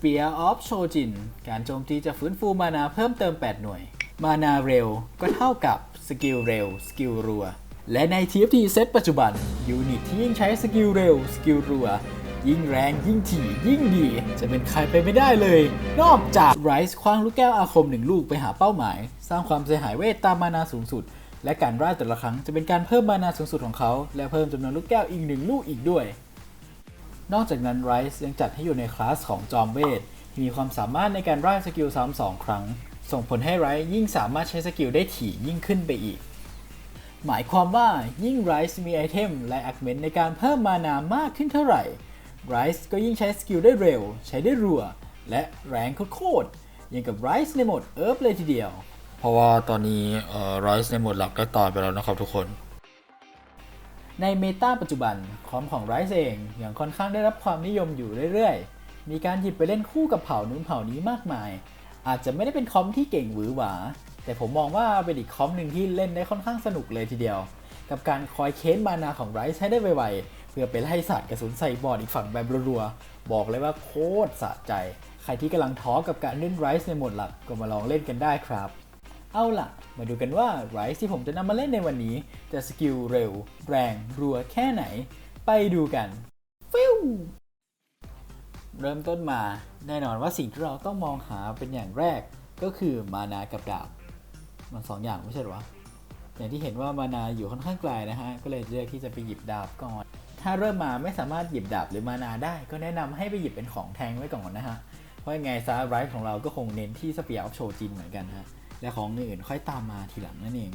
Spear of Shojin การโจมตีจะฟื้นฟูมานาเพิ่มเติม 8 หน่วย มานาเร็วก็เท่ากับสกิลเร็วสกิลรัว และใน TFT เซตปัจจุบัน ยูนิตที่ยิ่งใช้สกิลเร็วสกิลรัว ยิ่งแรงยิ่งถี่ยิ่งดี จะเป็นใครไปไม่ได้เลย นอกจากไรส์คว้างลูกแก้วอาคมหนึ่งลูกไปหาเป้าหมาย สร้างความเสียหายเวทตามมานาสูงสุด และการร่าแต่ละครั้งจะเป็นการเพิ่มมานาสูงสุดของเขา และเพิ่มจำนวนลูกแก้วอีกหนึ่งลูกอีกด้วย นอกจากนั้นไรส์ยังจัดให้อยู่ในคลาสของจอมเวทที่มีความสามารถในการร่างสกิลซ้ำสองครั้ง ส่งผลให้ไรส์ยิ่งสามารถใช้สกิลได้ถี่ยิ่งขึ้นไปอีก หมายความว่ายิ่งไรส์มีไอเทมและแอคเมนในการเพิ่มมานามากขึ้นเท่าไหร่ไรส์ก็ยิ่งใช้สกิลได้เร็ว ใช้ได้รัว และแรงโคตรอย่างกับไรส์ในโหมดเอิร์ฟเลยทีเดียว เพราะว่าตอนนี้เอ่อไรส์ในโหมดหลักได้ตายไปแล้วนะครับทุกคน ในเมตาปัจจุบันคอมของไรซ์เองอยังค่อนข้างได้รับความนิยมอยู่เรื่อยๆ มีการหยิบไปเล่นคู่กับเผ่านู้นเผ่านี้มากมาย อาจจะไม่ได้เป็นคอมที่เก่งหวือหวา แต่ผมมองว่าเป็นอีกคอมหนึ่งที่เล่นได้ค่อนข้างสนุกเลยทีเดียว กับการคอยเค้นมานาของไรซ์ให้ได้ไวๆ เพื่อไปไล่สาดกระสุนใส่บอร์ดอีกฝั่งแบบรัวๆ บอกเลยว่าโคตรสะใจ ใครที่กำลังท้อกับการเล่นไรซ์ในโหมดหลักก็มาลองเล่นกันได้ครับ เอาล่ะ มาดูกันว่าไรซ์ที่ผมจะนำมาเล่นในวันนี้ จะสกิลเร็ว แรง รัวแค่ไหน ไปดูกัน ฟิวเริ่มต้นมา แน่นอนว่าสิ่งที่เราต้องมองหาเป็นอย่างแรกก็คือมานากับดาบ มันสองอย่างไม่ใช่หรอ อย่างที่เห็นว่ามานาอยู่ค่อนข้างไกลนะฮะ ก็เลยเลือกที่จะไปหยิบดาบก่อน ถ้าเริ่มมาไม่สามารถหยิบดาบหรือมานาได้ ก็แนะนำให้ไปหยิบเป็นของแทงไว้ก่อนนะฮะ เพราะยังไงซาไรท์ของเราก็คงเน้นที่สเปียร์ออฟโชจินเหมือนกันฮะ และของอื่นค่อยตามมาทีหลังนั่นเอง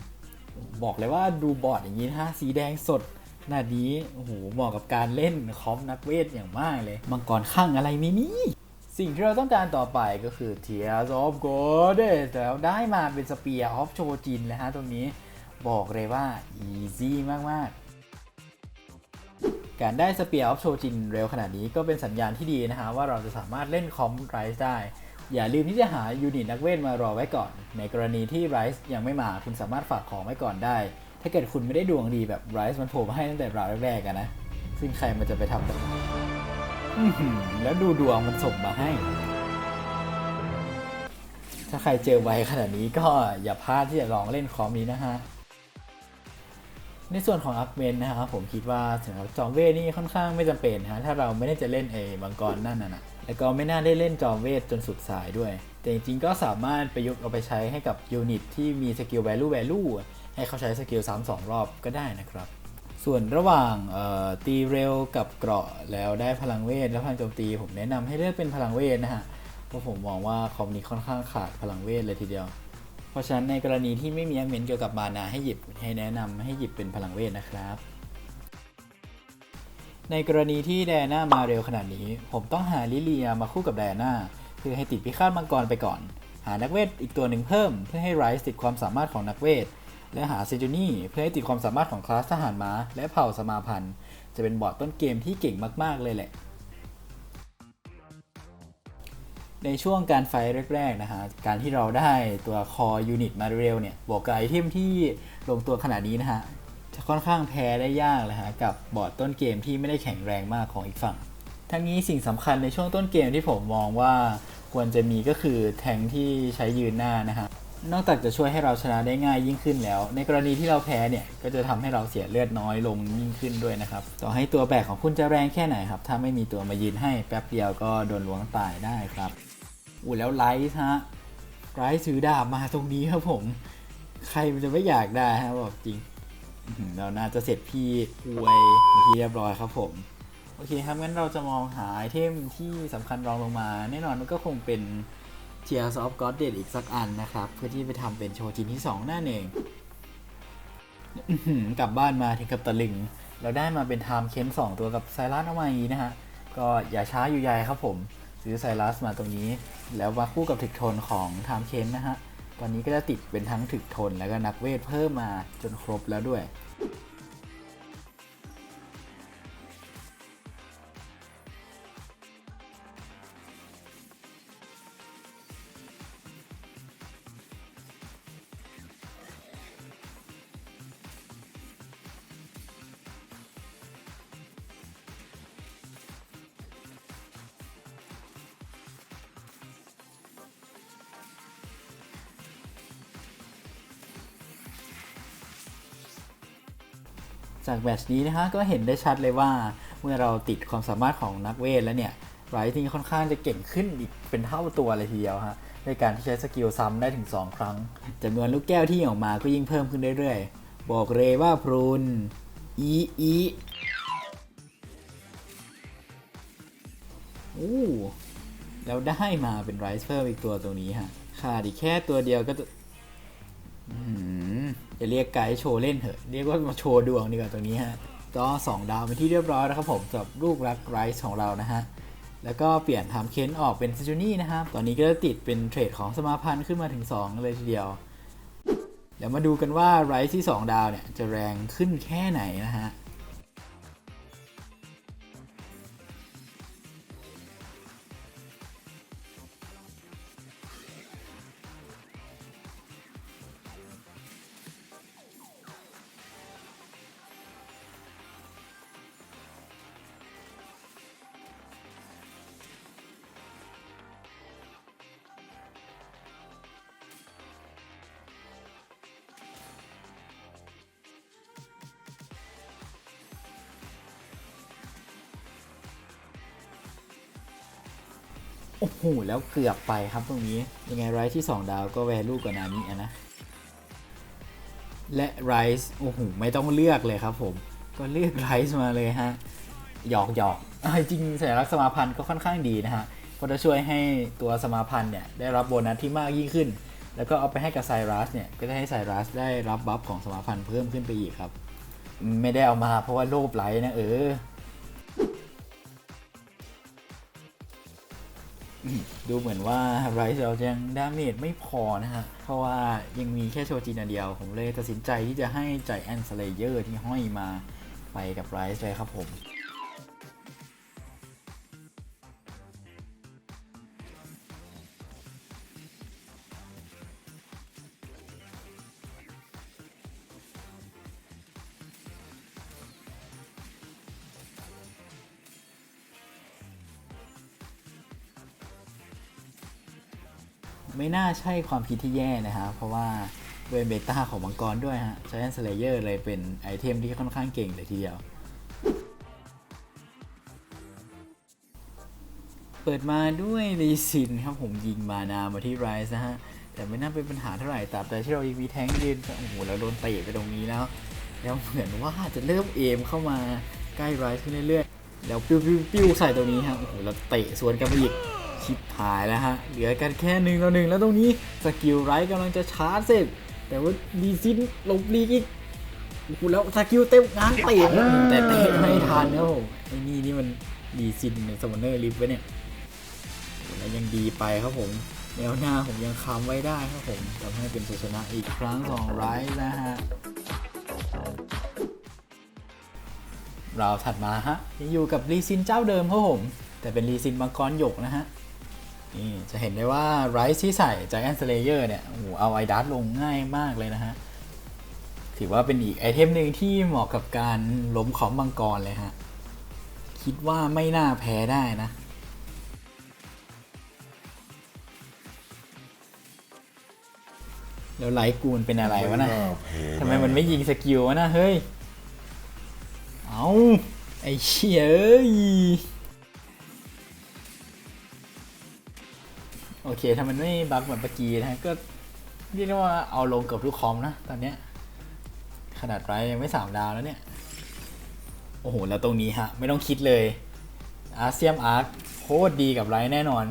บอกเลยว่าดูบอร์ดอย่างนี้ฮะสีแดงสดหน้านี้โอ้โหเหมาะกับการเล่นคอมนักเวทอย่างมากเลย มังกรข้างอะไรไม่มีสิ่งที่เราต้องการต่อไปก็คือ Tears of Goddess แล้วได้มาเป็น Spear of Chojin แล้วฮะตรงนี้บอกเลยว่า easy มาก ๆ การได้ Spear of Chojin เร็วขนาดนี้ก็เป็นสัญญาณที่ดีนะฮะว่าเราจะสามารถเล่นคอมไรส์ได้ อย่าลืมที่จะหายูนิตนักเวทมารอไว้ก่อน ในกรณีที่ไรส์ยังไม่มาคุณสามารถฝากของไว้ก่อนได้ ถ้าเกิดคุณไม่ได้ดวงดีแบบไรส์มันโผล่มาให้ตั้งแต่ราวแรกๆนะ ซึ่งใครมันจะไปทำแบบนั้นแล้วดูดวงมันส่งมาให้ ถ้าใครเจอไวขนาดนี้ก็อย่าพลาดที่จะลองเล่นคอมนี้นะฮะ ในส่วนของอัพเมนนะครับผมคิดว่าสำหรับจอมเวทนี่ค่อนข้างไม่จำเป็นนะถ้าเราไม่ได้จะเล่นเอมังกรนั่นน่ะแล้วก็ไม่น่าได้เล่นจอมเวทจนสุดสายด้วย แต่จริงๆก็สามารถประยุกต์เอาไปใช้ให้กับยูนิตที่มีสกิล value value ให้เขาใช้สกิลซ้ำสองรอบก็ได้นะครับ ส่วนระหว่างตีเร็วกับเกราะแล้วได้พลังเวทและพลังโจมตี ผมแนะนำให้เลือกเป็นพลังเวทนะฮะเพราะผมมองว่าคอมนี้ค่อนข้างขาดพลังเวทเลยทีเดียว เพราะฉะนั้นในกรณีที่ไม่มีอักเมนเกี่ยวกับมานาให้หยิบให้แนะนำให้หยิบเป็นพลังเวทนะครับ ในกรณีที่แดน่ามาเร็วขนาดนี้ ผมต้องหาลิเลียมาคู่กับแดน่าเพื่อให้ติดพิฆาตมังกรไปก่อน หานักเวทอีกตัวหนึ่งเพิ่ม เพื่อให้ไรส์ติดความสามารถของนักเวท และหาเซจูนี่เพื่อให้ติดความสามารถของคลาสทหารม้า และเผ่าสมาพันธ์ จะเป็นบอร์ดต้นเกมที่เก่งมากๆเลยแหละ ในช่วงการไฟแรก ๆ นะฮะ การที่เราได้ตัวคอยูนิตมาเร็วเนี่ยบวกกับไอเทมที่ลงตัวขนาดนี้นะฮะ จะค่อนข้างแพ้ได้ยากเลยฮะ กับบอร์ดต้นเกมที่ไม่ได้แข็งแรงมากของอีกฝั่ง ทั้งนี้สิ่งสำคัญในช่วงต้นเกมที่ผมมองว่าควรจะมีก็คือแทงที่ใช้ยืนหน้านะฮะนอกจากจะช่วยให้เราชนะได้ง่ายยิ่งขึ้นแล้ว ในกรณีที่เราแพ้เนี่ย ก็จะทำให้เราเสียเลือดน้อยลงยิ่งขึ้นด้วยนะครับ ต่อให้ตัวแบกของคุณจะแรงแค่ไหนครับ ถ้าไม่มีตัวมายืนให้แป๊บเดียวก็โดนล้วงตายได้ครับ อู้แล้วไลท์ฮะไลท์ถือดาบมาตรงนี้ครับผม ใครมันจะไม่อยากได้ฮะบอกจริง เราน่าจะเสร็จพี่อวยที่เรียบร้อยครับผม โอเคครับงั้นเราจะมองหาไอเทมที่สำคัญรองลงมา แน่นอนมันก็คงเป็น Tears of God Dead อีกสักอันนะครับ เพื่อที่ไปทำเป็นโชว์จินที่2นั่นเองกลับบ้านมาถึงกับตะลึง เราได้มาเป็นไทม์เค้น2 ตัวกับไซรัสเอามาอย่างนี้นะฮะ ก็อย่าช้าอยู่ใหญ่ครับผม ซื้อไซรัสมาตรงนี้ แล้วมาคู่กับถึกทนของไทม์เคนนะฮะ ตอนนี้ก็จะติดเป็นทั้งถึกทนแล้วก็นักเวทเพิ่มมาจนครบแล้วด้วย จากแมตช์นี้นะฮะก็เห็นได้ชัดเลยว่าเมื่อเราติดความสามารถของนักเวทแล้วเนี่ยไรท์นี่ค่อนข้างจะเก่งขึ้นอีกเป็นเท่าตัวเลยทีเดียวฮะในการที่ใช้สกิลซ้ำได้ถึง 2 ครั้งจำนวนลูกแก้วที่ออกมาก็ยิ่งเพิ่มขึ้นเรื่อยๆ บอกเลยว่าพรุนอีอีอู้แล้วได้มาเป็นไรซ์เพิ่มอีกตัวตรงนี้ฮะขาดอีกแค่ตัวเดียวก็จะอืม จะเรียกไกด์โชว์เล่นเถอะ เรียกว่ามาโชว์ดวงดีกว่าตรงนี้ฮะก็2ดาวเป็นที่เรียบร้อยแล้วครับผมสำหรับลูกรักไรส์ของเรานะฮะแล้วก็เปลี่ยนทำเค้นออกเป็นซิจูนี่นะครับ ตอนนี้ก็จะติดเป็นเทรดของสมาพันธ์ขึ้นมาถึง 2 เลยทีเดียวแล้วมาดูกันว่าไรส์ที่ 2 ดาวเนี่ยจะแรงขึ้นแค่ไหนนะฮะ อ้โห แล้วเกือบไปครับตรงนี้ ยังไงไรส์ที่ 2 ดาวก็แวลูกกว่านามิอะนะ และไรส์โอ้โห ไม่ต้องเลือกเลยครับผม ก็เลือกไรส์มาเลยฮะ หยอกหยอกจริงสัญลักษณ์สมาพันธ์ก็ค่อนข้างดีนะฮะเพราะจะช่วยให้ตัวสมาพันธ์เนี่ย ได้รับโบนัสที่มากยิ่งขึ้น แล้วก็เอาไปให้กับไซรัสเนี่ย ก็จะให้ไซรัสได้รับบัฟของสมาพันธ์เพิ่มขึ้นไปอีกครับ ไม่ได้เอามาเพราะว่าโลภไหลนะเออ ดูเหมือนว่าไรซ์เรายังดาเมจไม่พอนะฮะ เพราะว่ายังมีแค่โชจินเดียว ผมเลยตัดสินใจที่จะให้ใจแอนสเลเยอร์ที่ห้อยมาไปกับไรซ์เลยครับผม ไม่น่าใช่ความคิดที่แย่นะฮะ เพราะว่าด้วยเบต้าของมังกรด้วยฮะ Giant Slayer เลยเป็นไอเทมที่ค่อนข้างเก่งเลยทีเดียว เปิดมาด้วยรีซินครับผมยิงมานามาที่ไรส์นะฮะ แต่ไม่น่าเป็นปัญหาเท่าไหร่ตราบใดที่เรายังมีแท้งยืนโอ้โหแล้วโดนเตะไปตรงนี้แล้ว แล้วเหมือนว่าจะเริ่มเอมเข้ามาใกล้ไรส์ขึ้นเรื่อยๆ แล้วปิ้วปิ้วปิ้วใส่ตรงนี้ฮะโอ้โหแล้วเตะสวนกันไปอีก ชิบหายแล้วฮะ เหลือกันแค่หนึ่งต่อหนึ่งแล้วตรงนี้สกิลไรท์กำลังจะชาร์จเสร็จ แต่ว่าดีซินหลบลีกอีกโอ้โหแล้วสกิลเต็มง้างเตะแต่เตะไม่ทันครับไอ้นี่นี่มันดีซินในสมอนเนอร์ลิฟไว้เนี่ยแล้วยังดีไปครับผมแนวหน้าผมยังค้ำไว้ได้ครับผมทำให้เป็นชัยชนะอีกครั้งของไรท์นะฮะเราถัดมาฮะยังอยู่กับรีซินเจ้าเดิมครับผม แต่เป็นรีซินมังกรหยกนะฮะ นี่จะเห็นได้ว่าไรซ์ที่ใส่ Giant Slayer เนี่ยโอ้โหเอาไอดัสลงง่ายมากเลยนะฮะ ถือว่าเป็นอีกไอเทมหนึ่งที่เหมาะกับการล้มของมังกรเลยฮะ คิดว่าไม่น่าแพ้ได้นะแล้วไลท์กูมันเป็นอะไรวะนะทำไมมันไม่ยิงสกิลวะนะ เฮ้ย เอาไอ้เชี่ยเอ้ย โอเค ถ้ามันไม่บั๊กเหมือนเมื่อกี้นะก็เรียกได้ว่าเอาลงเกือบทุกคอมนะ ตอนเนี้ย ขนาดไรยังไม่สามดาวแล้วเนี่ย โอ้โห แล้วตรงนี้ฮะ ไม่ต้องคิดเลยอาเซียมอาร์คโคตรดีกับไรแน่นอน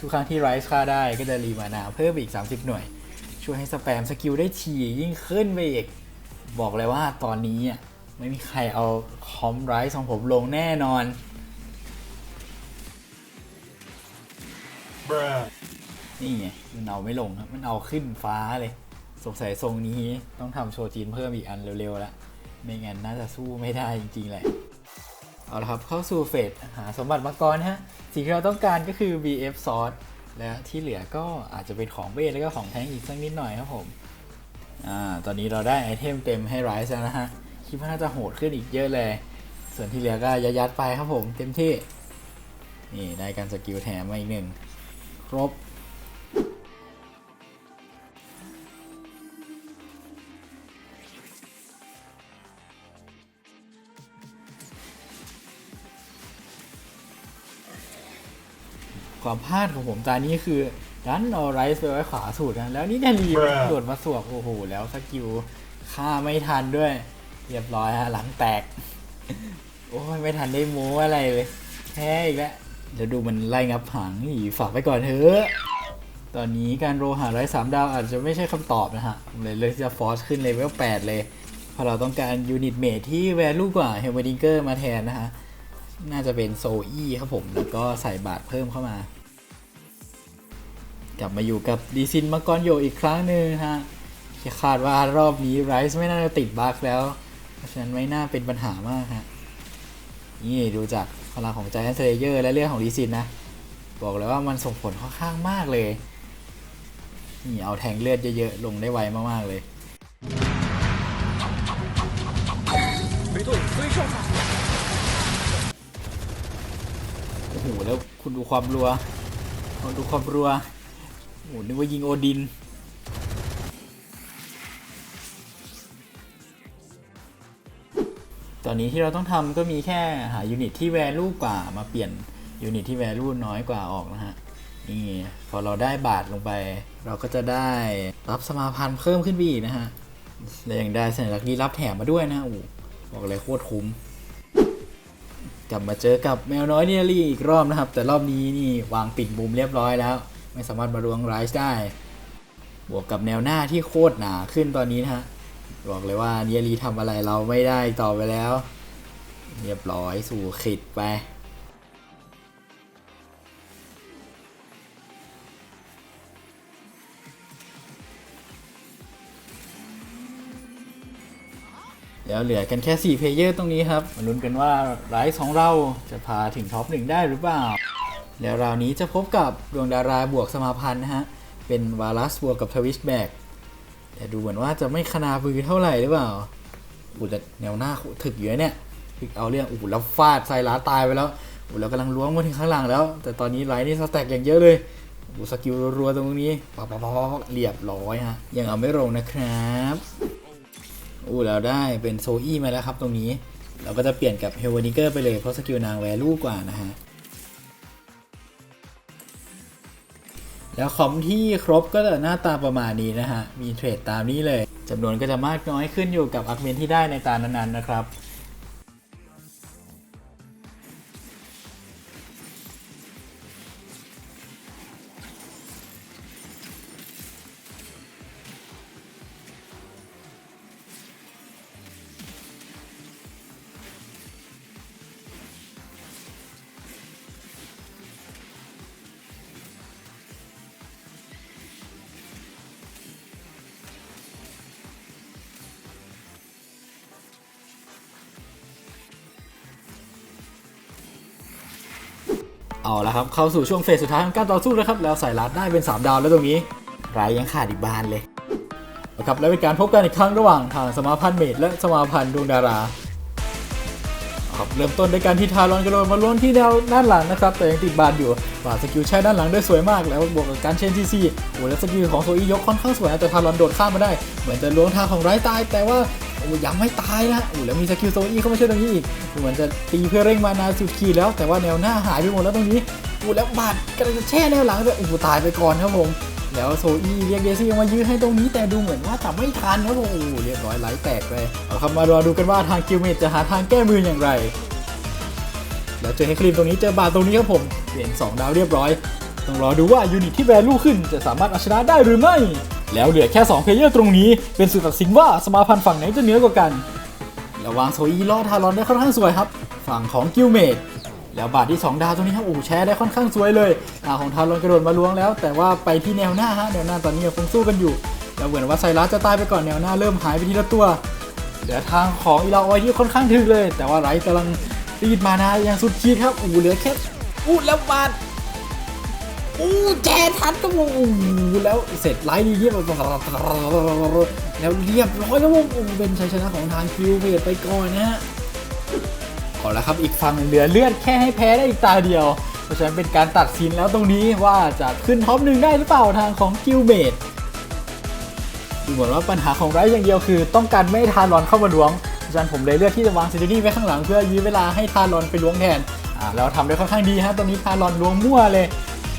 ทุกครั้งที่ไรซ์ฆ่าได้ก็จะรีมานาเพิ่มอีก 30 หน่วย ช่วยให้สแปมสกิลได้ถี่ยิ่งขึ้นไปอีก บอกเลยว่าตอนนี้อะไม่มีใครเอาคอมไรซ์ของผมลงแน่นอน นี่ไงมันเอาไม่ลงครับมันเอาขึ้นฟ้าเลย สงสัยทรงนี้ต้องทำโชว์จีนเพิ่มอีกอันเร็วๆแล้วไม่งั้นน่าจะสู้ไม่ได้จริงๆแหละเอาละครับเข้าสู่เฟสหาสมบัติมังกรฮะสิ่งที่เราต้องการก็คือ BF ซอสและที่เหลือก็อาจจะเป็นของเวทแล้วก็ของแทงอีกสักนิดหน่อยครับผมอ่าตอนนี้เราได้ไอเทมเต็มให้ไรซ์แล้วนะฮะคิดว่าน่าจะโหดขึ้นอีกเยอะเลย ส่วนที่เหลือก็ยัดๆไปครับผมเต็มที่นี่ได้การสกิลแถมมาอีกหนึ่งครบ ความพลาดของผมตานี้คือดันเอาไรส์ไปไว้ขวาสุดนะแล้วนี่นาลีโดดมาสวกโอ้โหแล้วสกิลฆ่าไม่ทันด้วย เรียบร้อยฮะหลังแตก โอ้ยไม่ทันได้โม้อะไรเลยแพ้อีกแล้วเดี๋ยวดูมันไล่งับหางนี่ฝากไว้ก่อนเถอะตอนนี้การโรหาไรสามดาวอาจจะไม่ใช่คำตอบนะฮะผมเลยเลือกที่จะฟอร์สขึ้นเลเวล8เลยเพราะเราต้องการยูนิตเมทที่แวลูกว่าเฮลเวดิงเกอร์มาแทนนะฮะน่าจะเป็นโซอี้ครับผม แล้วก็ใส่บาทเพิ่มเข้ามา กลับมาอยู่กับดีซินมังกรโยอีกครั้งหนึ่งนะฮะคาดว่ารอบนี้ไรซ์ไม่น่าจะติดบั๊กแล้ว เพราะฉะนั้นไม่น่าเป็นปัญหามากฮะนี่ดูจากพลังของ Giant Slayer และเรื่องของดีซินนะ บอกเลยว่ามันส่งผลค่อนข้างมากเลย นี่เอาแทงเลือดเยอะๆ ลงได้ไวมากๆเลยโอ้โหแล้วคุณดูความรัวคุณดูความรัว โอ้โหนึกว่ายิงโอดิน ตอนนี้ที่เราต้องทำก็มีแค่หายูนิตที่แวลูกว่ามาเปลี่ยนยูนิตที่แวลูน้อยกว่าออกนะฮะ นี่ พอเราได้บาทลงไป เราก็จะได้รับสมาพันธ์เพิ่มขึ้นไปอีกนะฮะและยังได้สัญลักษณ์ลี้ลับแถมมาด้วยนะอบอกเลยโคตรคุ้มกลับมาเจอกับแมวน้อยเนียรี่อีกรอบนะครับ แต่รอบนี้นี่วางปิดมุมเรียบร้อยแล้ว ไม่สามารถมาลวงไรส์ได้ บวกกับแนวหน้าที่โคตรหนาขึ้นตอนนี้นะฮะ บอกเลยว่าเนียรีทำอะไรเราไม่ได้ต่อไปแล้ว เรียบร้อยสู่ขิดไปแล้วเหลือกันแค่4เพลเยอร์ตรงนี้ครับ มาลุ้นกันว่าไรส์ของเราจะพาถึงท็อปหนึ่งได้หรือเปล่า แล้วราวนี้จะพบกับดวงดาราบวกสมาพันธ์นะฮะ เป็นวาลัสบวกกับทวิชแบกแต่ดูเหมือนว่าจะไม่คณาบือเท่าไหร่หรือเปล่าอุยแต่แนวหน้าถึกอยู่นะเนี่ยถึกเอาเรื่องอูแล้วฟาดไซร้าตายไปแล้วอู้แล้วกำลังล้วงมาถึงข้างหลังแล้ว แต่ตอนนี้ไลน์นี่สแต็กอย่างเยอะเลยอูสกิลรัวๆตรงนี้ปั๊บปั๊บปั๊บปั๊บเรียบร้อยฮะยังเอาไม่ลงนะครับอู้แล้วได้เป็นโซอี้มาแล้วครับตรงนี้ เราก็จะเปลี่ยนกับเฮลวานิเกอร์ไปเลยเพราะสกิลนางแวลูกว่านะฮะ แล้วคอมที่ครบก็จะหน้าตาประมาณนี้นะฮะ มีเทรดตามนี้เลยจำนวนก็จะมากน้อยขึ้นอยู่กับอักเมนที่ได้ในตานั้นๆนะครับ เอาละครับ เข้าสู่ช่วงเฟสสุดท้ายของการต่อสู้แล้วครับ แล้วใส่ลัดได้เป็น 3 ดาวแล้วตรงนี้ไรยังขาดอีกบานเลยเอาครับแล้วเป็นการพบกันอีกครั้งระหว่างทางสมาพันธ์เมดและสมาพันธ์ดวงดาราครับเริ่มต้นด้วยการที่ทารอนกระโดดมาล้นที่แนวด้านหลังนะครับ แต่ยังติดบานอยู่ฝ่าสกิลใช้ด้านหลังได้สวยมาก แล้วบวกกับการเชนซีซีโอ้แล้วสกิลของโซอียกค่อนข้างสวยนะแต่ทารอนโดดข้ามมาได้ เหมือนจะล้วงทางของไรตาย แต่ว่า โอ้ยังไม่ตายนะโอ้แล้วมีสกิลโซอี้เข้ามาช่วยตรงนี้อีกเหมือนจะตีเพื่อเร่งมานาสุดขีดแล้วแต่ว่าแนวหน้าหายไปหมดแล้วตรงนี้โอ้แล้วบาดกำลังจะแช่แนวหลังเลยโอ้ตายไปก่อนครับผมแล้วโซอี้เรียกเดซี่มายื้อให้ตรงนี้แต่ดูเหมือนว่าจะไม่ทันครับผมโอ้เรียบร้อยไหลแตกเลยเอาครับมารอดูกันว่าทางกิลเมตจะหาทางแก้มืออย่างไร แล้วเจอให้คลิปตรงนี้เจอบาดตรงนี้ครับผมเปลี่ยน2ดาวเรียบร้อยต้องรอดูว่ายูนิตที่แวลูขึ้นจะสามารถเอาชนะได้หรือไม่ แล้วเหลือแค่2เพลเยอร์ตรงนี้เป็นสื่อตัดสินว่าสมาพันธ์ฝั่งไหนจะเหนือกว่ากัน ระวางโซอีล่อทารอนได้ค่อนข้างสวยครับ ฝั่งของกิลเมดแล้วบาทที่ 2 ดาวตรงนี้ครับโอ้แชร์ได้ค่อนข้างสวยเลยอาของทารอนกระโดดมาล้วงแล้ว แต่ว่าไปที่แนวหน้าฮะแนวหน้าตอนนี้ยังคงสู้กันอยู่แล้วเหมือนว่าไซรัสจะตายไปก่อนแนวหน้าเริ่มหายไปทีละตัวเหลือทางของอีลาออยที่ค่อนข้างถึกเลย แต่ว่าไรกำลังรีดมานะอย่างสุดขีดครับโอ้เหลือแค่อู้แล้วบาด อู้แจทันก็วงอู้แล้วเสร็จไลท์ดีเยี่ยมแล้วเรียบร้อยแล้ววงโอ้โหเป็นชัยชนะของทางคิวเวทไปก่อนนะฮะเอาละครับอีกฝั่งเหลือเลือดแค่ให้แพ้ได้อีกตาเดียว เพราะฉะนั้นเป็นการตัดสินแล้วตรงนี้ว่าจะขึ้นท็อปหนึ่งได้หรือเปล่าทางของกิลเมดดูเหมือนว่าปัญหาของไรอย่างเดียวคือต้องการไม่ให้ทารอนเข้ามาล้วงเพราะฉะนั้นผมเลยเลือกที่จะวางซินดี้ไว้ข้างหลังเพื่อยื้อเวลาให้ทารอนไปล้วงแทนอ่าแล้วทำได้ค่อนข้างดีฮะตอนนี้ทารอนล้วงมั่วเลย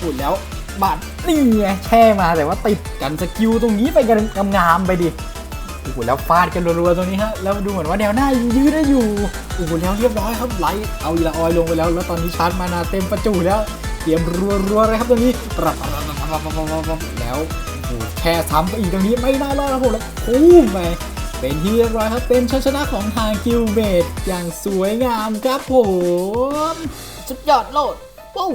พูดแล้วบาดนี่ไงแช่มาแต่ว่าติดกันสกิลตรงนี้ไปกันงามๆไปดิโอ้โหแล้วฟาดกันรัวๆตรงนี้ฮะแล้วดูเหมือนว่าแนวหน้ายืดได้อยู่โอ้โหแล้วเรียบร้อยครับไลท์เอาอีลาออยลงไปแล้ว แล้วตอนนี้ชาร์จมานาเต็มประจุแล้วเตรียมรัวๆเลยครับตรงนี้ปรับแล้วโอ้โหแค่ซ้ำไปอีกตรงนี้ไม่น่ารอดครับผมแล้วพุ่งไปเป็นที่เรียบร้อยครับเป็นชัยชนะของทางกิลเมดอย่างสวยงามครับผมสุดยอดโลดว้าว